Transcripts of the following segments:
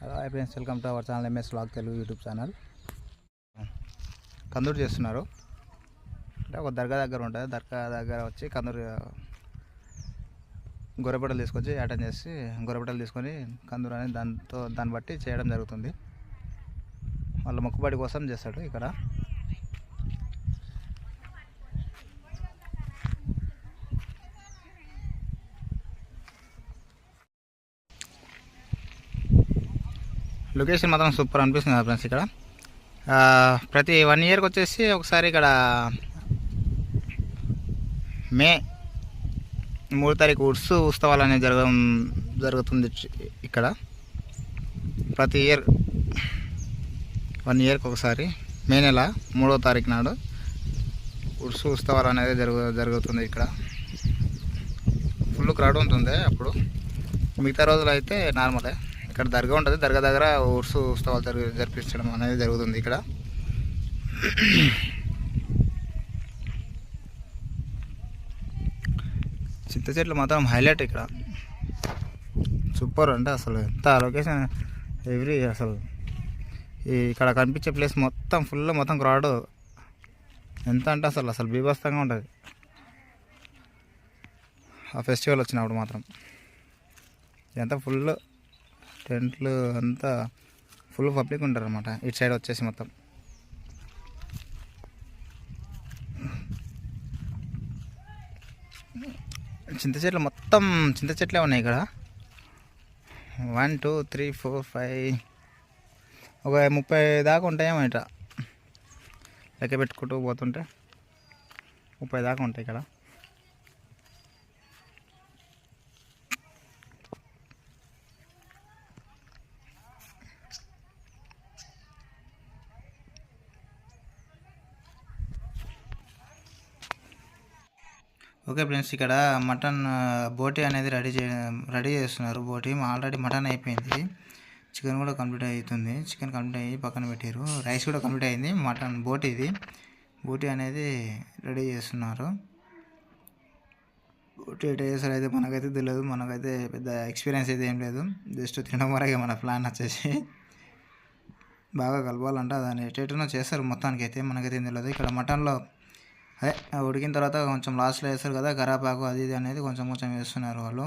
Hello hi friends welcome to our channel MS vlog Telugu YouTube channel కందూరు చేస్తున్నారు. అంటే ఒక దర్గా దగ్గర ఉంటుంది. దర్గా దగ్గర వచ్చి కందూరు గొర్రెపట్టలు తీసుకొచ్చి అటెండ్ చేసి గొర్రెపట్టలు తీసుకొని కందూరు అనేది దాంతో దాన్ని బట్టి చేయడం జరుగుతుంది. వాళ్ళ మొక్కుబడి కోసం చేస్తాడు ఇక్కడ. లొకేషన్ మాత్రం సూపర్ అనిపిస్తుంది కదా ఫ్రెండ్స్ ఇక్కడ. ప్రతి వన్ ఇయర్కి వచ్చేసి ఒకసారి ఇక్కడ మే మూడు తారీఖు ఉర్సు ఉత్సవాలు అనేది జరగ జరుగుతుంది ఇక్కడ. ప్రతి ఇయర్ వన్ ఇయర్కి ఒకసారి మే నెల మూడో తారీఖు నాడు ఉర్సు ఉత్సవాలు అనేది జరుగు జరుగుతుంది ఇక్కడ. ఫుల్ క్రౌడ్ ఉంటుంది అప్పుడు. మిగతా రోజులు అయితే నార్మలే. ఇక్కడ దర్గా ఉంటుంది. దర్గా దగ్గర ఉర్సు ఉత్సవాలు జరుగు జరిపించడం అనేది జరుగుతుంది ఇక్కడ. చింత చెట్లు మాత్రం హైలైట్ ఇక్కడ. సూపర్ అంటే అసలు ఎంత లొకేషన్ ఎవ్రీ అసలు. ఇక్కడ కనిపించే ప్లేస్ మొత్తం ఫుల్ మొత్తం క్రౌడ్ ఎంత అంటే అసలు అసలు బీభత్సంగా ఉంటుంది. ఆ ఫెస్టివల్ వచ్చినప్పుడు మాత్రం. ఎంత ఫుల్ టెంట్లు అంతా ఫుల్ పబ్లిక్ ఉంటారు అనమాట ఇటు సైడ్ వచ్చేసి మొత్తం. చింత చెట్లు మొత్తం చింత చెట్లే ఉన్నాయి ఇక్కడ. One two three four five ఒక ముప్పై దాకా ఉంటాయేమో ఇట లెక్క పెట్టుకుంటూ పోతుంటే ముప్పై దాకా ఉంటాయి ఇక్కడ. ఓకే ఫ్రెండ్స్ ఇక్కడ మటన్ బోటీ బోటి అనేది రెడీ చే రెడీ చేస్తున్నారు. బోటి ఆల్రెడీ మటన్ అయిపోయింది. చికెన్ కూడా కంప్లీట్ అవుతుంది. చికెన్ కంప్లీట్ అయ్యి పక్కన పెట్టారు రైస్ కూడా కంప్లీట్ అయింది. మటన్ బోటీ ఇది. బోటి అనేది రెడీ చేస్తున్నారు. బోటి ఎట్లా చేస్తారు అయితే మనకైతే తెలియదు. మనకైతే పెద్ద ఎక్స్పీరియన్స్ అయితే ఏం లేదు. జస్ట్ తినడం వరకే మన ప్లాన్ వచ్చేసి. బాగా కలపాలంట. దాన్ని ఎటేటనో చేస్తారు మొత్తానికి అయితే మనకైతే ఏం తెలియదు. ఇక్కడ మటన్లో అదే ఉడికిన తర్వాత కొంచెం లాస్ట్లో వేస్తారు కదా కరాపాకు అది ఇది అనేది కొంచెం కొంచెం వేస్తున్నారు వాళ్ళు.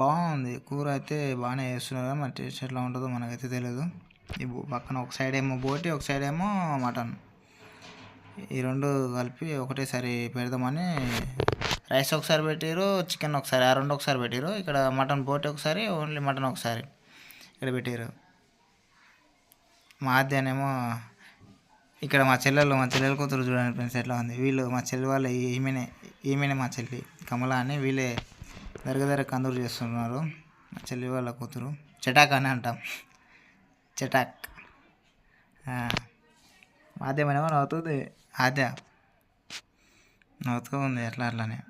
బాగుంది కూర అయితే బాగానే వేస్తున్నారు? కానీ మరి టేస్ట్ ఎట్లా ఉంటుందో మనకైతే తెలియదు ఈ పక్కన ఒక సైడ్ ఏమో బోటి ఒక సైడ్ ఏమో మటన్. ఈ రెండు కలిపి ఒకటేసారి పెడదామని రైస్ ఒకసారి పెట్టారు చికెన్ ఒకసారి ఆ రెండు ఒకసారి పెట్టారు ఇక్కడ మటన్ బోటి ఒకసారి ఓన్లీ మటన్ ఒకసారి ఇక్కడ పెట్టారు మా ఇక్కడ మా చెల్లెలు మా చెల్లెల కూతురు చూడండి ఫ్రెండ్స్ ఎట్లా ఉంది. వీళ్ళు మా చెల్లి వాళ్ళ ఈమెనే ఈమెనే మా చెల్లి కమల అని వీళ్ళే దరగ దరగ కందూరు చేస్తున్నారు. మా చెల్లి వాళ్ళ కూతురు. చటాక్ అని అంటాం. చటాక్. ఆ, ఆద్యమనేమో నవ్వుతుంది. ఆద్య నవ్వుతూ ఉంది ఎట్లా అట్లానే.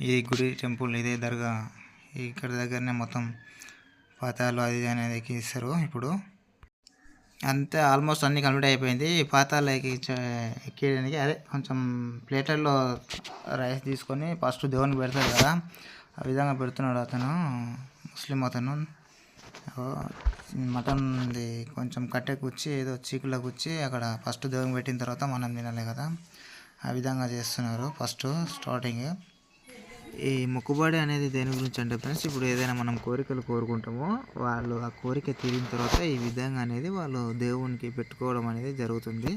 ఇది గుడి టెంపుల్ ఇదే దర్గా. ఇక్కడ దగ్గరనే మొత్తం పాతాలు అది అనేది ఎక్కిస్తారు ఇప్పుడు. అంతే ఆల్మోస్ట్ అన్నీ కంప్లీట్ అయిపోయింది. పాతాలకి ఎక్కించే ఎక్కేయడానికి అదే కొంచెం ప్లేటర్లో రైస్ తీసుకొని ఫస్ట్ దేవునికి పెడతారు కదా ఆ విధంగా పెడుతున్నాడు అతను ముస్లిం అతను. మటన్ది కొంచెం కట్టె కూర్చి ఏదో చీకుల కూర్చి అక్కడ ఫస్ట్ దేవునికి పెట్టిన తర్వాత మనం తినాలి కదా. ఆ విధంగా చేస్తున్నారు ఫస్ట్ స్టార్టింగ్ ఈ మొక్కుబడి అనేది దేని గురించి అంటే ఫ్రెండ్స్ ఇప్పుడు ఏదైనా మనం కోరికలు కోరుకుంటామో వాళ్ళు ఆ కోరిక తీరిన తర్వాత ఈ విధంగా అనేది వాళ్ళు దేవునికి పెట్టుకోవడం అనేది జరుగుతుంది.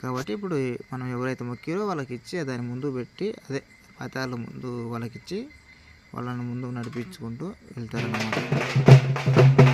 కాబట్టి ఇప్పుడు మనం ఎవరైతే మొక్కిరో వాళ్ళకి ఇచ్చి దాని ముందు పెట్టి అదే పతాలు ముందు వాళ్ళకి ఇచ్చి వాళ్ళని ముందుకు నడిపించుకుంటూ వెళ్తారన్నమాట.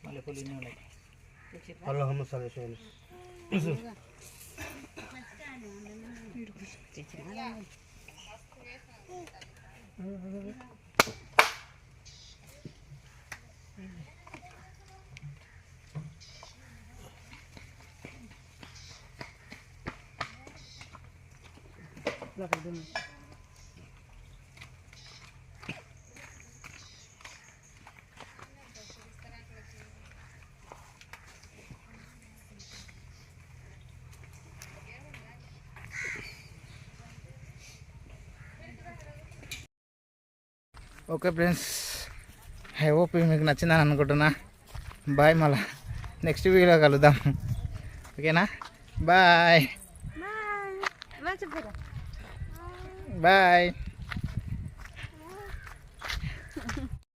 Boleh pulih ni lagi. Kalau kamu salah saya. Look at them. Okay friends. I hope మీకు నచ్చిందని అనుకుంటున్నా. బాయ్ మళ్ళా. నెక్స్ట్ వీడియో కలుద్దాం. ఓకేనా? బాయ్. బాయ్.